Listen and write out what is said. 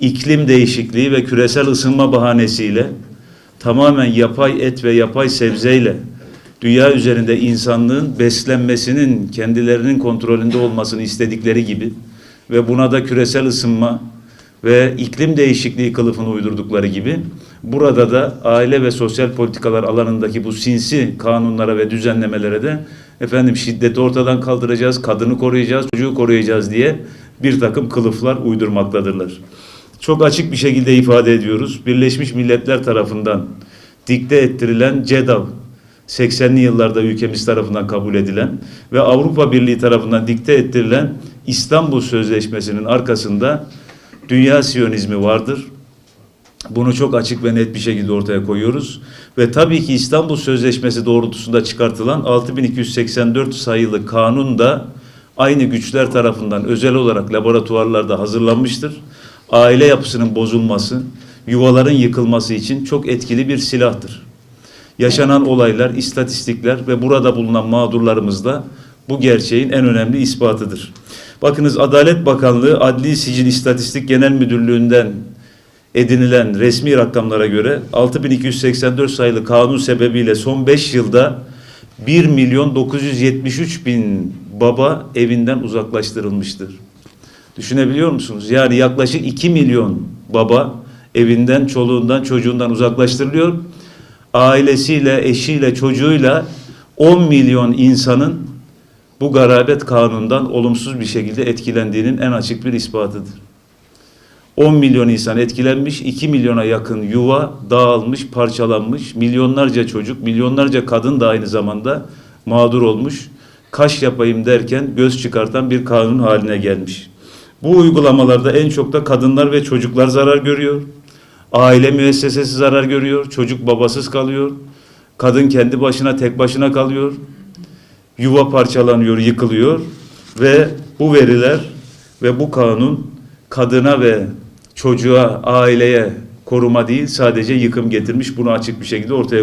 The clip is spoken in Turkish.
iklim değişikliği ve küresel ısınma bahanesiyle tamamen yapay et ve yapay sebzeyle dünya üzerinde insanlığın beslenmesinin kendilerinin kontrolünde olmasını istedikleri gibi ve buna da küresel ısınma ve iklim değişikliği kılıfını uydurdukları gibi burada da aile ve sosyal politikalar alanındaki bu sinsi kanunlara ve düzenlemelere de efendim şiddeti ortadan kaldıracağız, kadını koruyacağız, çocuğu koruyacağız diye bir takım kılıflar uydurmaktadırlar. Çok açık bir şekilde ifade ediyoruz. Birleşmiş Milletler tarafından dikte ettirilen CEDAW 80'li yıllarda ülkemiz tarafından kabul edilen ve Avrupa Birliği tarafından dikte ettirilen İstanbul Sözleşmesi'nin arkasında dünya siyonizmi vardır. Bunu çok açık ve net bir şekilde ortaya koyuyoruz. Ve tabii ki İstanbul Sözleşmesi doğrultusunda çıkartılan 6284 sayılı kanun da aynı güçler tarafından özel olarak laboratuvarlarda hazırlanmıştır. Aile yapısının bozulması, yuvaların yıkılması için çok etkili bir silahtır. Yaşanan olaylar, istatistikler ve burada bulunan mağdurlarımız da bu gerçeğin en önemli ispatıdır. Bakınız Adalet Bakanlığı Adli Sicil İstatistik Genel Müdürlüğü'nden edinilen resmi rakamlara göre 6284 sayılı kanun sebebiyle son 5 yılda 1 milyon 973 bin baba evinden uzaklaştırılmıştır. Düşünebiliyor musunuz? Yani yaklaşık 2 milyon baba evinden, çoluğundan, çocuğundan uzaklaştırılıyor. Ailesiyle, eşiyle, çocuğuyla 10 milyon insanın bu garabet kanundan olumsuz bir şekilde etkilendiğinin en açık bir ispatıdır. 10 milyon insan etkilenmiş, 2 milyona yakın yuva dağılmış, parçalanmış, milyonlarca çocuk, milyonlarca kadın da aynı zamanda mağdur olmuş. Kaş yapayım derken göz çıkartan bir kanun haline gelmiş. Bu uygulamalarda en çok da kadınlar ve çocuklar zarar görüyor. Aile müessesesi zarar görüyor, çocuk babasız kalıyor. Kadın kendi başına tek başına kalıyor. Yuva parçalanıyor, yıkılıyor ve bu veriler ve bu kanun kadına ve çocuğa, aileye koruma değil sadece yıkım getirmiş. Bunu açık bir şekilde ortaya